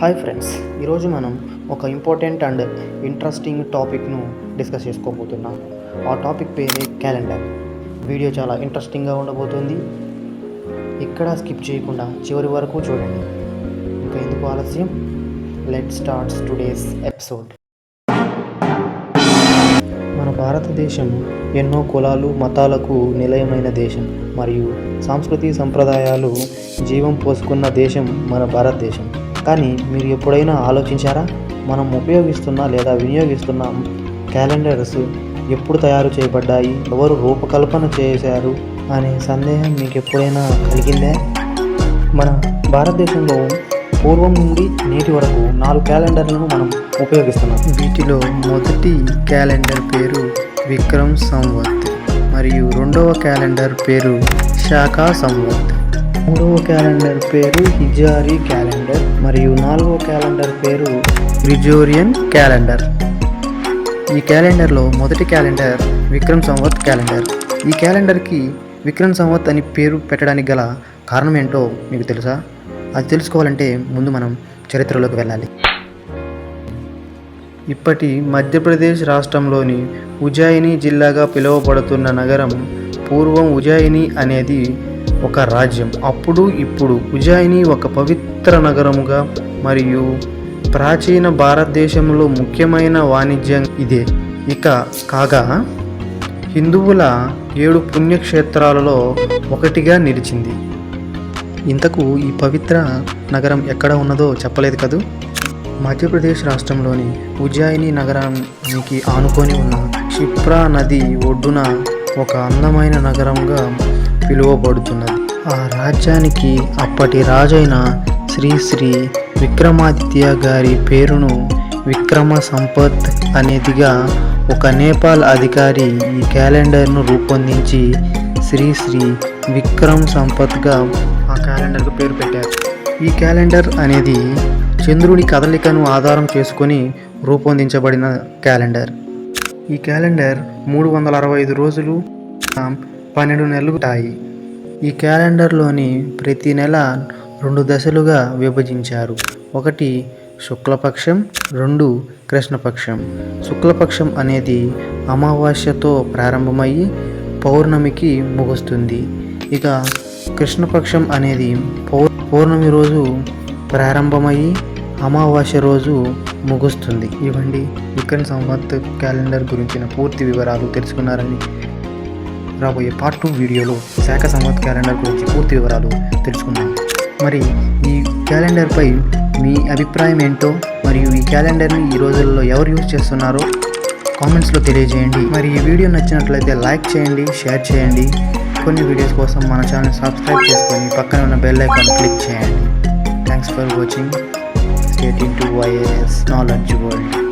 Hi friends ఈరోజు మనం ఒక ఇంపార్టెంట్ అండ్ ఇంట్రెస్టింగ్ టాపిక్ను డిస్కస్ చేసుకోబోతున్నాం. ఆ టాపిక్ పేరే క్యాలెండర్. వీడియో చాలా ఇంట్రెస్టింగ్గా ఉండబోతుంది. ఇక్కడ స్కిప్ చేయకుండా చివరి వరకు చూడండి. ఇంకా ఎందుకు ఆలస్యం? లెట్ స్టార్ట్స్ టుడేస్ ఎపిసోడ్ మన భారతదేశం ఎన్నో కులాలు మతాలకు నిలయమైన దేశం మరియు సాంస్కృతిక సంప్రదాయాలు జీవం పోసుకున్న దేశం మన భారతదేశం. కానీ మీరు ఎప్పుడైనా ఆలోచించారా? మనం ఉపయోగిస్తున్న లేదా వినియోగిస్తున్న క్యాలెండర్స్ ఎప్పుడు తయారు చేయబడ్డాయి? ఎవరు రూపకల్పన చేశారు? అనే సందేహం మీకు ఎప్పుడైనా కలిగిందే? మన భారతదేశంలో పూర్వం నుండి నేటి వరకు నాలుగు క్యాలెండర్లను మనం ఉపయోగిస్తున్నాం. వీటిలో మొదటి క్యాలెండర్ పేరు విక్రమ్ సంవత్ మరియు రెండవ క్యాలెండర్ పేరు శాఖా సంవత్. మూడవ క్యాలెండర్ పేరు హిజారీ క్యాలెండర్. మరియు నాలుగో క్యాలెండర్ పేరు గ్రిజోరియన్ క్యాలెండర్. ఈ క్యాలెండర్లో మొదటి క్యాలెండర్ విక్రమ్ సంవత్ క్యాలెండర్. ఈ క్యాలెండర్కి విక్రమ్ సంవత్ అని పేరు పెట్టడానికి గల కారణం ఏంటో మీకు తెలుసా? అది తెలుసుకోవాలంటే ముందు మనం చరిత్రలోకి వెళ్ళాలి. ఇప్పటి మధ్యప్రదేశ్ రాష్ట్రంలోని ఉజ్జాయిని జిల్లాగా పిలువబడుతున్న నగరం పూర్వం ఉజ్జాయిని అనేది ఒక రాజ్యం. అప్పుడు ఇప్పుడు ఉజ్జయిని ఒక పవిత్ర నగరముగా మరియు ప్రాచీన భారతదేశంలో ముఖ్యమైన వాణిజ్యం ఇదే. ఇక కాగా హిందువుల ఏడు పుణ్యక్షేత్రాలలో ఒకటిగా నిలిచింది. ఇంతకు ఈ పవిత్ర నగరం ఎక్కడ ఉన్నదో చెప్పలేదు కదూ? మధ్యప్రదేశ్ రాష్ట్రంలోని ఉజ్జయిని నగరానికి ఆనుకొని ఉన్న క్షిప్రా నది ఒడ్డున ఒక అందమైన నగరంగా పిలువబడుతున్నది. ఆ రాజ్యానికి అప్పటి రాజైన శ్రీ శ్రీ విక్రమాదిత్య గారి పేరును విక్రమ సంపత్ అనేదిగా ఒక నేపాల్ అధికారి ఈ క్యాలెండర్ను రూపొందించి శ్రీ శ్రీ విక్రమ్ సంపత్గా ఆ క్యాలెండర్కు పేరు పెట్టారు. ఈ క్యాలెండర్ అనేది చంద్రుడి కదలికను ఆధారం చేసుకొని రూపొందించబడిన క్యాలెండర్. ఈ క్యాలెండర్ మూడు వందల అరవై ఐదు రోజులు పన్నెండు నెలలు ఉంటాయి ఈ క్యాలెండర్లోని ప్రతి నెల రెండు దశలుగా విభజించారు. ఒకటి శుక్లపక్షం రెండు కృష్ణపక్షం. శుక్లపక్షం అనేది అమావాస్యతో ప్రారంభమయ్యి పౌర్ణమికి ముగుస్తుంది. ఇక కృష్ణపక్షం అనేది పౌ పౌర్ణమి రోజు ప్రారంభమయ్యి అమావాస్య రోజు ముగుస్తుంది. ఇవ్వండి విక్రమ్ సంవత్ క్యాలెండర్ గురించిన పూర్తి వివరాలు తెలుసుకున్నారని రాబోయే పార్ట్ టూ వీడియోలో శాఖ సంవత్ క్యాలెండర్ గురించి పూర్తి వివరాలు తెలుసుకుందాం. మరి ఈ క్యాలెండర్పై మీ అభిప్రాయం ఏంటో మరియు ఈ క్యాలెండర్ని ఈ రోజుల్లో ఎవరు యూజ్ చేస్తున్నారో కామెంట్స్లో తెలియజేయండి. మరి ఈ వీడియో నచ్చినట్లయితే లైక్ చేయండి షేర్ చేయండి. కొన్ని వీడియోస్ కోసం మన ఛానల్ సబ్స్క్రైబ్ చేసుకొని పక్కన ఉన్న బెల్ ఐకాన్ క్లిక్ చేయండి. Thanks for watching state in to YS knowledge world